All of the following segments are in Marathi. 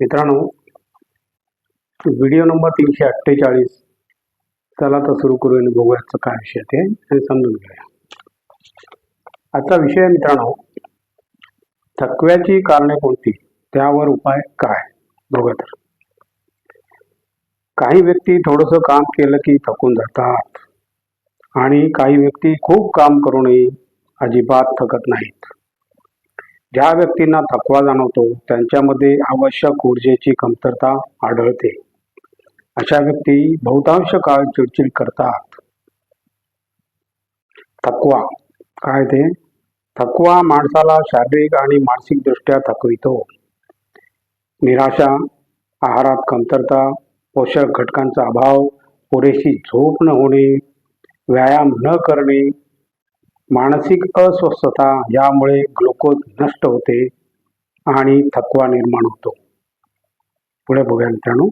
मित्रांनो व्हिडिओ नंबर तीनशे अठ्ठेचाळीस. चला तर सुरू करू आणि बघूयाचं काय विषय ते आणि समजून घेऊया. आजचा विषय आहे मित्रांनो थकव्याची कारणे कोणती? त्यावर उपाय काय? बघा तर. काही व्यक्ती थोडंसं काम केलं की थकून जातात. आणि काही व्यक्ती खूप काम करूनही अजिबात थकत नाहीत. ज्या व्यक्तींना थकवा जाणवतो त्यांच्यामध्ये आवश्यक ऊर्जेची कमतरता आढळते. अशा व्यक्ती बहुतांश काळ चिडचिड करतात. थकवा. काय ते? थकवा माणसाला शारीरिक आणि मानसिक दृष्ट्या थकवितो. निराशा आहारात कमतरता पोषक घटकांचा अभाव पुरेशी झोप न होणे व्यायाम न करणे मानसिक अस्वस्थता यामुळे ग्लुकोज नष्ट होते आणि थकवा निर्माण होतो. पुढे बघूया मित्रांनो.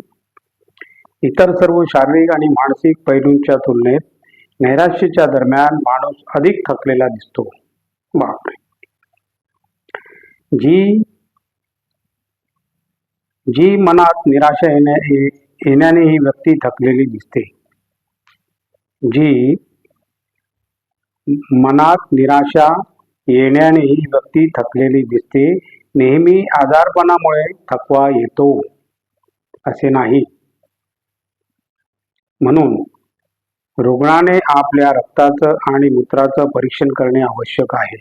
इतर सर्व शारीरिक आणि मानसिक पैलूंच्या तुलनेत नैराश्याच्या दरम्यान माणूस अधिक थकलेला दिसतो. बापरे! जी जी मनात निराशा येण्या येण्याने ही व्यक्ती थकलेली दिसते. जी मनात निराशा येण्याने ही व्यक्ती थकलेली दिसते. नेहमी आजारपणामुळे थकवा येतो असे नाही. म्हणून रुग्णाने आपल्या रक्ताचं आणि मूत्राचं परीक्षण करणे आवश्यक आहे.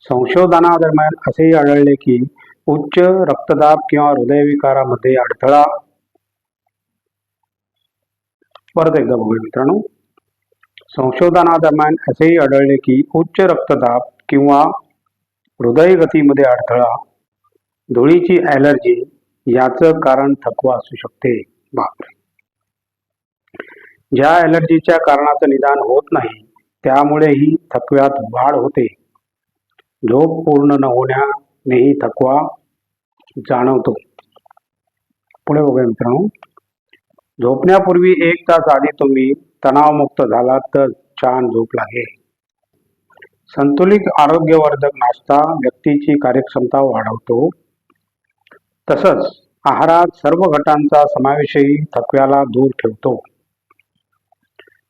संशोधनादरम्यान असेही आढळले की उच्च रक्तदाब किंवा हृदयविकारामध्ये अडथळा. परत एकदा बघूया मित्रांनो. संशोधनादरम्यान असेही आढळले की उच्च रक्तदाब किंवा हृदयगतीमध्ये अडथळा धुळीची ॲलर्जी याचं कारण थकवा असू शकते. बापरे! ज्या ॲलर्जीच्या कारणाचं निदान होत नाही त्यामुळेही थकव्यात वाढ होते. झोप पूर्ण न होण्यानेही थकवा जाणवतो. पुढे बघूया मित्रांनो. झोपण्यापूर्वी एक तास आधी तुम्ही तणावमुक्त झाला तर छान झोप लागेल. संतुलित आरोग्यवर्धक नाश्ता व्यक्तीची कार्यक्षमता वाढवतो. तसंच आहारात सर्व घटांचा समावेशही थकव्याला दूर ठेवतो.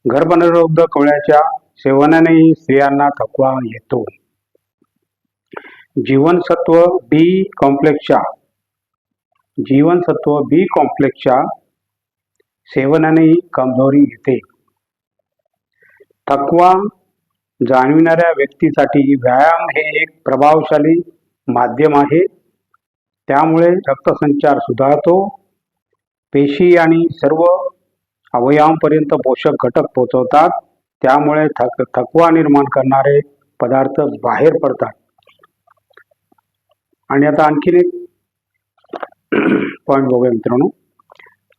गर्भनिरोध कवळ्याच्या सेवनानेही स्त्रियांना थकवा येतो. जीवनसत्व बी कॉम्प्लेक्सच्या जीवनसत्व बी कॉम्प्लेक्सच्या सेवनानेही कमजोरी येते. थकवा जाणविणाऱ्या व्यक्तीसाठी व्यायाम हे एक प्रभावशाली माध्यम आहे. त्यामुळे रक्तसंचार सुधारतो. पेशी आणि सर्व अवयवांपर्यंत पोषक घटक पोहोचवतात. त्यामुळे थक थकवा निर्माण करणारे पदार्थ बाहेर पडतात. आणि आता आणखीन एक पॉईंट बघूया मित्रांनो.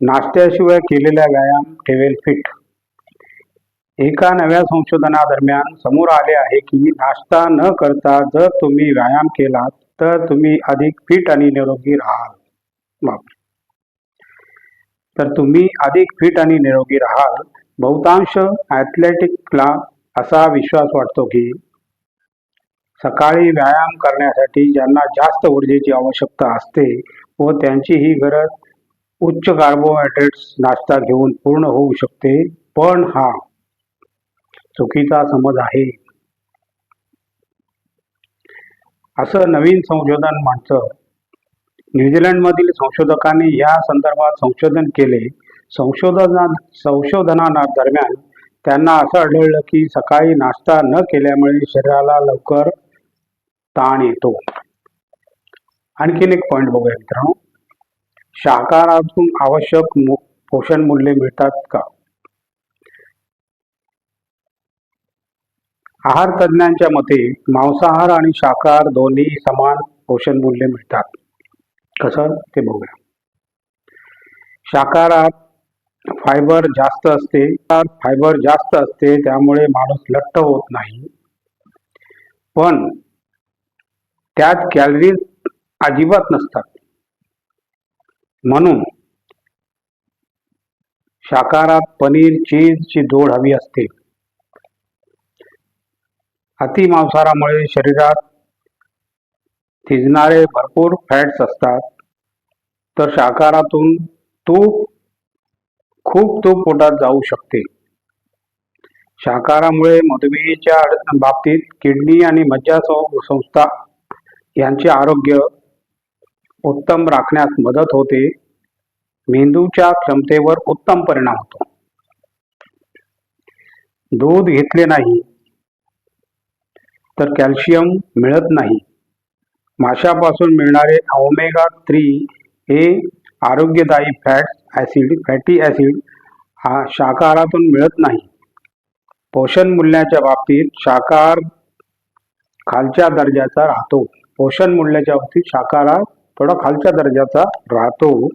नाश्त्याशिवाय केलेला व्यायाम ठेवेल फिट एका नव्या संशोधनादरम्यान समोर आले आहे की नाश्ता न करता जर तुम्ही व्यायाम केलात तर तुम्ही अधिक फिट आणि निरोगी राहाल. तर तुम्ही अधिक फिट आणि निरोगी राहाल. बहुतांश ॲथलेटिकला असा विश्वास वाटतो की सकाळी व्यायाम करण्यासाठी ज्यांना जास्त ऊर्जेची आवश्यकता असते व त्यांची ही गरज उच्च कार्बोहायड्रेट्स नाश्ता घेऊन पूर्ण होऊ शकते. पण हा चुकीचा समज आहे. असं नवीन संशोधन म्हणतं. न्यूझीलंडमधील संशोधकांनी या संदर्भात संशोधन केले. संशोधना संशोधना दरम्यान त्यांना असं आढळलं की सकाळी नाश्ता न केल्यामुळे शरीराला लवकर ताण येतो. आणखीन एक पॉईंट बघूया मित्रांनो. शाकाहारातून आवश्यक पोषण मूल्ये मिळतात का? आहार तज्ज्ञांच्या मते मांसाहार आणि शाकाहार दोन्ही समान पोषण मूल्य मिळतात. कसं? ते बघूया. शाकाहारात फायबर जास्त असते. फायबर जास्त असते त्यामुळे माणूस लठ्ठ होत नाही. पण त्यात कॅलरीज अजिबात नसतात. म्हणून शाकाहारात पनीर चीजची दोड हवी असते. अति मांसाहारामुळे शरीरात थिजणारे भरपूर फॅट्स असतात. तर शाकाहारातून तूप खूप तूप पोटात जाऊ शकते. शाकाहारामुळे मधुमेहीच्या बाबतीत किडनी आणि मज्जा संस्था यांचे आरोग्य उत्तम राखण्यास मदत होते. मेंदूच्या क्षमतेवर उत्तम परिणाम होतो. दूध घेतले नाही तर कॅल्शियम मिळत नाही. माशापासून मिळणारे ओमेगा थ्री हे आरोग्यदायी फॅट ॲसिड फॅटी ॲसिड हा शाकाहारातून मिळत नाही. पोषण मूल्याच्या बाबतीत शाकाहार खालच्या दर्जाचा राहतो. पोषण मूल्याच्या बाबतीत शाकाहार थोडा खालच्या दर्जाचा राहतो.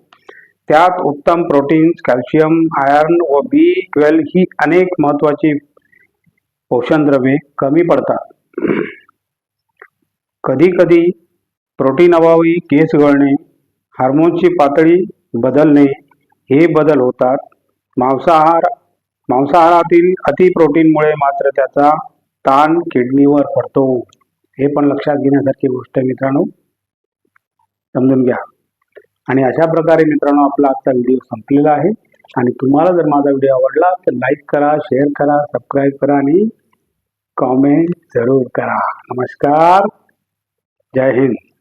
त्यात उत्तम प्रोटीन्स कॅल्शियम आयर्न व बी ट्वेल्व ही अनेक महत्वाची पोषण द्रव्ये कमी पडतात. कधी कधी प्रोटीन अभावी केस गळणे हार्मोनची पातळी बदलणे हे बदल होतात. मांसाहार मांसाहारातील अतिप्रोटीनमुळे मात्र त्याचा ताण किडनीवर पडतो. हे पण लक्षात घेण्यासारखी गोष्ट मित्रांनो. समजून घ्या. आणि अशा प्रकारे मित्रांनो आपला आजचा व्हिडिओ संपलेला आहे. आणि तुम्हाला जर माझा व्हिडिओ आवडला तर लाईक करा शेअर करा सबस्क्राईब करा आणि कॉमेंट जरूर करा. नमस्कार. जय हिंद.